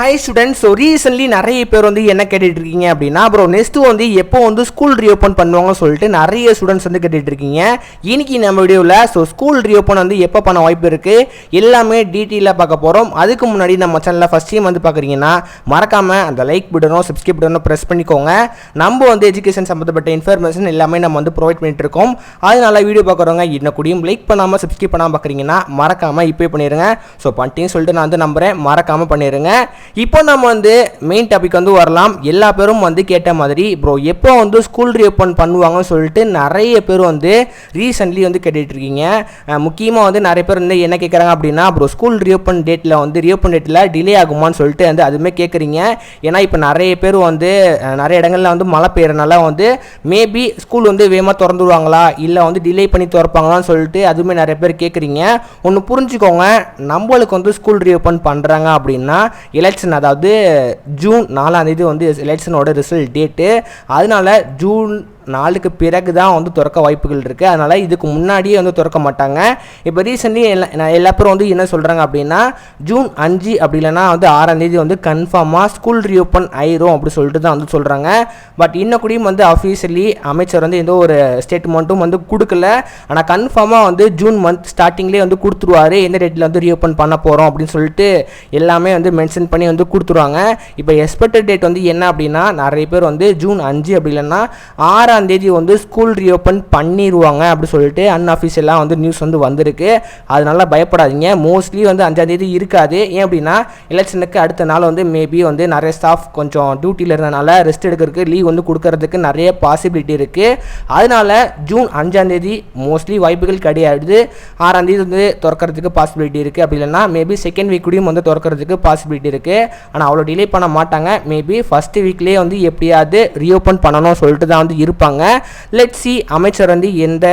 High students so recently நிறைய பேர் வந்து என்ன கேட்டுட்டு இருக்கீங்க அப்படின்னா அப்புறம் நெக்ஸ்ட்டு வந்து எப்போ வந்து ஸ்கூல் ரீஓப்பன் பண்ணுவாங்கன்னு சொல்லிட்டு நிறைய ஸ்டூடெண்ட்ஸ் வந்து கேட்டுட்டு இருக்கீங்க இன்னைக்கு நம்ம வீடியோவில் ஸோ ஸ்கூல் ரீஓப்பன் வந்து எப்போ பண்ண வாய்ப்பு இருக்குது எல்லாமே டீட்டெயிலாக பார்க்க போகிறோம் அதுக்கு முன்னாடி நம்ம சேனலில் ஃபஸ்ட் டைம் வந்து பார்க்குறீங்கன்னா மறக்காமல் அந்த லைக் பட்டனும் சப்ஸ்கிரைப் பட்டனும் ப்ரெஸ் பண்ணிக்கோங்க. நம்ம வந்து எஜுகேஷன் சம்மந்தப்பட்ட இன்ஃபர்மேஷன் எல்லாமே நம்ம வந்து ப்ரொவைட் பண்ணிட்டு இருக்கோம். அதனால வீடியோ பார்க்குறவங்க இன்னும் கூடியும் லைக் பண்ணாமல் சப்ஸ்கிரைப் பண்ணாமல் பார்க்குறீங்கன்னா மறக்காமல் இப்போ பண்ணிடுங்க ஸோ பண்ணிட்டேன்னு சொல்லிட்டு நான் வந்து நம்புகிறேன் மறக்காமல் பண்ணிடுங்க இப்போ நம்ம வந்து மெயின் டாபிக் வந்து வரலாம். எல்லா பேரும் வந்து கேட்ட மாதிரி ப்ரோ எப்போ வந்து ஸ்கூல் ரீஓப்பன் பண்ணுவாங்கன்னு சொல்லிட்டு நிறைய பேர் வந்து ரீசெண்ட்லி வந்து கேட்டுட்ருக்கீங்க. முக்கியமாக வந்து நிறைய பேர் வந்து என்ன கேட்குறாங்க அப்படின்னா ப்ரோ ஸ்கூல் ரீஓப்பன் டேட்டில் வந்து ரீஓப்பன் டேட்டில் டிலே ஆகுமான்னு சொல்லிட்டு வந்து அதுவுமே கேட்குறீங்க ஏன்னா இப்போ நிறைய பேர் வந்து நிறைய இடங்கள்ல வந்து மழை பெய்யறனால வந்து மேபி ஸ்கூல் வந்து வேகமாக திறந்துருவாங்களா? இல்லை வந்து டிலே பண்ணி திறப்பாங்களான்னு சொல்லிட்டு அதுவுமே நிறைய பேர் கேட்குறீங்க ஒன்று புரிஞ்சுக்கோங்க. நம்மளுக்கு வந்து ஸ்கூல் ரீஓப்பன் பண்ணுறாங்க அப்படின்னா எலெக்ஷன் அதாவது ஜூன் நாலாம் தேதி வந்து எலெக்ஷனோட ரிசல்ட் டேட்டு அதனால ஜூன் நாளுக்கு பிறகு தான் வந்து திறக்க வாய்ப்புகள் இருக்குது அதனால் இதுக்கு முன்னாடியே வந்து திறக்க மாட்டாங்க. இப்போ ரீசெண்ட்லி எல்லா நான் எல்லா பேரும் வந்து என்ன சொல்கிறாங்க அப்படின்னா ஜூன் அஞ்சு அப்படி இல்லைன்னா வந்து ஆறாம் தேதி வந்து கன்ஃபார்மாக ஸ்கூல் ரீஓப்பன் ஆயிரும் அப்படி சொல்லிட்டு தான் வந்து சொல்கிறாங்க பட் இன்னும் கூடயும் வந்து அஃபீஷியலி அமைச்சர் வந்து எந்த ஒரு ஸ்டேட்மெண்ட்டும் வந்து கொடுக்கல. ஆனால் கன்ஃபார்மாக வந்து ஜூன் மந்த் ஸ்டார்டிங்லேயே வந்து கொடுத்துருவாரு. எந்த டேட்டில் வந்து ரீஓப்பன் பண்ண போகிறோம் அப்படின்னு சொல்லிட்டு எல்லாமே வந்து மென்ஷன் பண்ணி வந்து கொடுத்துருவாங்க. இப்போ எக்ஸ்பெக்டட் டேட் வந்து என்ன அப்படின்னா நிறைய பேர் வந்து ஜூன் அஞ்சு அப்படி இல்லைன்னா ஆறாம் தேதி வந்து ஸ்கூல் ரீஓப்பன் பண்ணிடுவாங்க அப்படின்னு சொல்லிட்டு அன்அஃபிஷியலாக வந்து நியூஸ் வந்து வந்திருக்கு. அதனால பயப்படாதீங்க. மோஸ்ட்லி வந்து அஞ்சாம் தேதி இருக்காது. ஏன் அப்படின்னா எலெக்ஷனுக்கு அடுத்த நாள் வந்து மேபி வந்து நிறைய ஸ்டாஃப் கொஞ்சம் டியூட்டியில் இருந்தனால ரெஸ்ட் எடுக்கிறதுக்கு லீவ் வந்து கொடுக்கறதுக்கு நிறைய பாசிபிலிட்டி இருக்குது அதனால ஜூன் அஞ்சாம் தேதி மோஸ்ட்லி வாய்ப்புகள் கிடையாது. ஆறாம் தேதி வந்து திறக்கிறதுக்கு பாசிபிலிட்டி இருக்குது அப்படி இல்லைன்னா மேபி செகண்ட் வீக் கூடயும் வந்து திறக்கிறதுக்கு பாசிபிலிட்டி இருக்குது ஆனால் அவ்வளோ டிலே பண்ண மாட்டாங்க. மேபி ஃபஸ்ட் வீக்லேயே வந்து எப்படியாவது ரீஓப்பன் பண்ணணும் சொல்லிட்டு தான் வந்து இருப்பாங்க. லெட் சி அமைச்சர் வந்து எந்த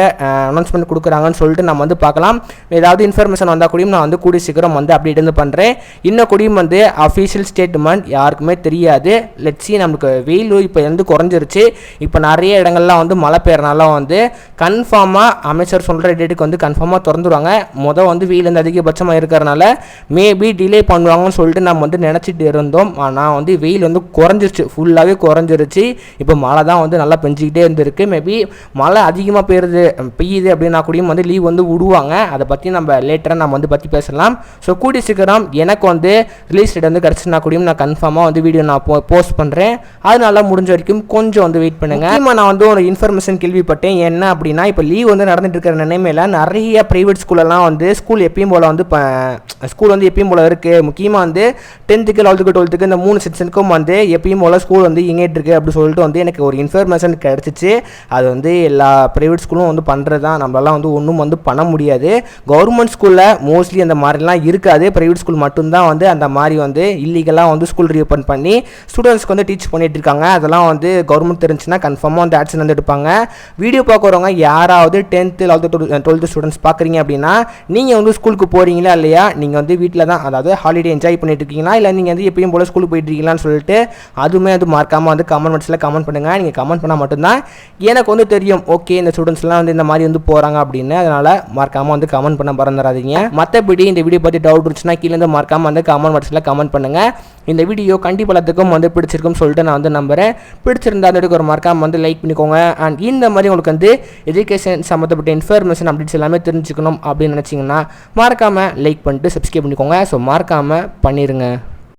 அனௌன்ஸ்மெண்ட் கொடுக்குறாங்கன்னு சொல்லிட்டு நம்ம வந்து பார்க்கலாம். ஏதாவது இன்ஃபர்மேஷன் வந்தால் கூடயும் நான் வந்து கூடிய சீக்கிரம் வந்து அப்டேட் வந்து பண்ணுறேன் இன்னும் கூடியும் வந்து அஃபீஷியல் ஸ்டேட்மெண்ட் யாருக்குமே தெரியாது. லெட் சி நமக்கு வெயில் இப்போ வந்து குறைஞ்சிருச்சு. இப்போ நிறைய இடங்கள்லாம் வந்து மழை பெய்யறனால வந்து கன்ஃபார்மாக அமைச்சர் சொல்கிற டேட்டுக்கு வந்து கன்ஃபார்மாக திறந்துருவாங்க. மொதல் வந்து வெயில் வந்து அதிகபட்சமாக இருக்கிறனால மேபி டிலே பண்ணுவாங்கன்னு சொல்லிட்டு நம்ம வந்து நினச்சிட்டு இருந்தோம். ஆனால் வந்து வெயில் வந்து குறைஞ்சிருச்சு. ஃபுல்லாகவே குறைஞ்சிருச்சு. இப்போ மழை தான் வந்து நல்லா பெஞ்சிக்கிட்டு இருந்திருக்கு. மேபி மழை அதிகமாக பெய்யுது பெய்யுது அப்படின்னா கூடயும் வந்து லீவ் வந்து விடுவாங்க. அதை பற்றி நம்ம லேட்டராக நம்ம வந்து பற்றி பேசலாம். ஸோ கூடிய சீக்கிரம் எனக்கு வந்து ரிலீஸ் டேட் வந்து கிடச்சினா கூடயும் நான் கன்ஃபார்மாக வந்து வீடியோ நான் போ போஸ்ட் பண்ணுறேன் அதனால முடிஞ்ச வரைக்கும் கொஞ்சம் வந்து வெயிட் பண்ணுங்க. முக்கியமாக நான் வந்து ஒரு இன்ஃபர்மேஷன் கேள்விப்பட்டேன். என்ன அப்படின்னா இப்போ லீவ் வந்து நடந்துட்டு இருக்கிற நிலைமையில நிறைய ப்ரைவேட் ஸ்கூலெல்லாம் வந்து ஸ்கூல் எப்பயும் போல் வந்து ஸ்கூல் வந்து எப்பயும் போல் இருக்குது முக்கியமாக வந்து டென்த்துக்கு லெவல்த்துக்கு டுவெல்த்துக்கு இந்த மூணு செக்ஷனுக்கும் வந்து எப்பயும் போல் ஸ்கூல் வந்து இயங்கிட்டு இருக்கு அப்படின்னு சொல்லிட்டு வந்து எனக்கு ஒரு இன்ஃபர்மேஷன் கிடச்சிச்சு அது வந்து எல்லா ப்ரைவேட் ஸ்கூலும் வந்து பண்ணுறது தான் நம்மளால வந்து ஒன்றும் வந்து பண்ண முடியாது. கவர்மெண்ட் ஸ்கூலில் மோஸ்ட்லி அந்த மாதிரிலாம் இருக்காது. ப்ரைவேட் ஸ்கூல் மட்டும்தான் வந்து அந்த மாதிரி வந்து இல்லீகலாக வந்து ஸ்கூல் ரீஓப்பன் பண்ணி ஸ்டூடெண்ட்ஸ்க்கு வந்து டீச் பண்ணிட்டு இருக்காங்க. அதெல்லாம் வந்து கவர்மெண்ட் தெரிஞ்சுன்னா கன்ஃபார்மாக வந்து ஆக்ஷன் வந்து எடுப்பாங்க. வீடியோ பார்க்குறவங்க யாராவது டென்த்து லெவல்த்து டுவெல்த்து ஸ்டூடெண்ட்ஸ் பார்க்குறீங்க அப்படின்னா நீங்கள் வந்து ஸ்கூலுக்கு போகிறீங்களா இல்லையா? நீங்கள் வந்து வீட்டில் தான் அதாவது ஹாலிடே என்ஜாய் பண்ணிட்டு இருக்கீங்களா? இல்லை நீங்கள் வந்து எப்பயும் போல் ஸ்கூலுக்கு போயிட்டு இருக்கீங்களான்னு சொல்லிட்டு அதுவுமே வந்து மறக்காமல் வந்து கமெண்ட் பாக்ஸில் கமெண்ட் பண்ணுங்கள் நீங்கள் கமெண்ட் பண்ணால் மட்டும்தான் எனக்கு வந்து தெரியும் ஓகே இந்த ஸ்டூடெண்ட்ஸ்லாம் வந்து இந்த மாதிரி வந்து போகிறாங்க அப்படின்னு. அதனால் மறக்காமல் வந்து கமெண்ட் பண்ண மறந்துடாதீங்க. மற்றபடி இந்த வீடியோ பற்றி டவுட் இருந்துச்சுன்னா கீழே இருந்து மறக்காமல் வந்து கமெண்ட் பாக்ஸில் கமெண்ட் பண்ணுங்கள் இந்த வீடியோ கண்டிப்பாக எல்லாத்துக்கும் வந்து பிடிச்சிருக்குன்னு சொல்லிட்டு நான் வந்து நம்புறேன். பிடிச்சிருந்தா அந்த ஒரு மறக்காமல் வந்து லைக் பண்ணிக்கோங்க. அண்ட் இந்த மாதிரி உங்களுக்கு வந்து எஜுகேஷன் சம்மந்தப்பட்ட இன்ஃபர்மேஷன் அப்டேட்ஸ் எல்லாமே தெரிஞ்சுக்கணும் அப்படின்னு நினச்சிங்கன்னா மறக்காமல் லைக் பண்ணிட்டு சப்ஸ்கிரைப் பண்ணிக்கோங்க. ஸோ மறக்காமல் பண்ணிடுங்க